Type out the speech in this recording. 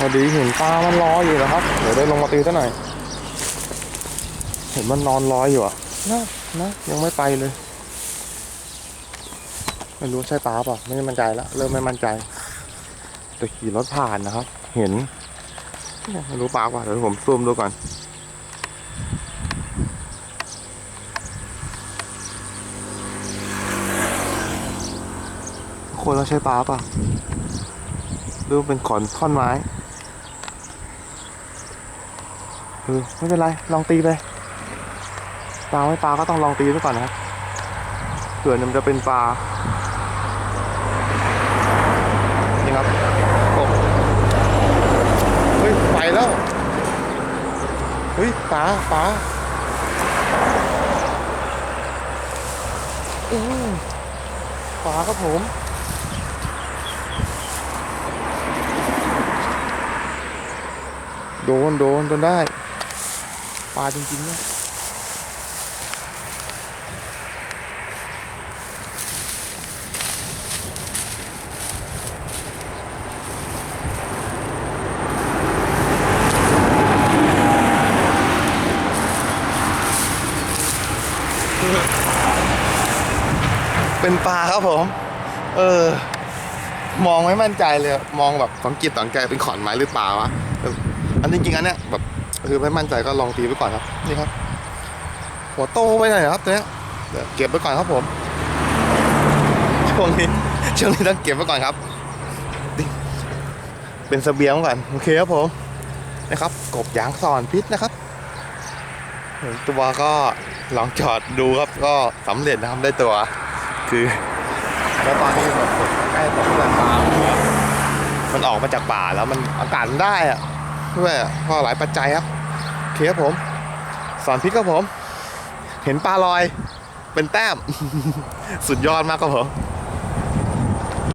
พอดีเห็นปลามันรอยอยู่นะครับ เดี๋ยวได้ลงมาตีซะหน่อย เห็นมันนอนรอยอยู่อะนะนะยังไม่ไปเลย ไม่รู้ใช่ปลาเปล่าไม่มั่นใจแล้วเริ่มไม่มั่นใจแต่ขี่รถผ่านนะครับ เห็นไม่รู้ปลาเปล่าเดี๋ยวผมซูมดูก่อนคนเราใช้ปลาเปล่ะดูเป็นขอนท่อนไม้เออไม่เป็นไร ลองตีไปปลาไม่ปลาก็ต้องลองตีดูก่อนนะครับเผื่อมันจะเป็นปลานี่ครับกเฮ้ยไปแล้วเฮ้ยปลาปลาอือปลาครับผมโดนโดนจนได้ ลาจริงๆเนี่ยเป็นปลาครับผม เออ มองไม่มั่นใจเลย มองแบบสังเกตสังใจเป็นขอนไม้หรือเปล่าวะอันจริงๆอันเนี้ยแบบ คือไม่มั่นใจก็ลองตีไปก่อนครับ นี่ครับ หัวโตไปหน่อยครับตัวเนี้ยเดี๋ยวเก็บไว้ก่อนครับผม ช่วงนี้ช่วงนี้ต้องเก็บไว้ก่อนครับ เป็นเสบียงไว้ก่อนโอเคครับผมนะครับ กบยางสอนพิษนะครับตัวก็ลองจอดดูครับก็สำเร็จนะครับได้ตัว คือแล้วตอนนี้แบบใกล้ตกแล้วปลามันออกมาจากป่าแล้วมันอากาศมันได้อะด้วยเพราะหลายปัจจัยครับ เคครับผมสอนพิษครับผม เห็นปลาลอย เป็นแต้ม สุดยอดมากครับผม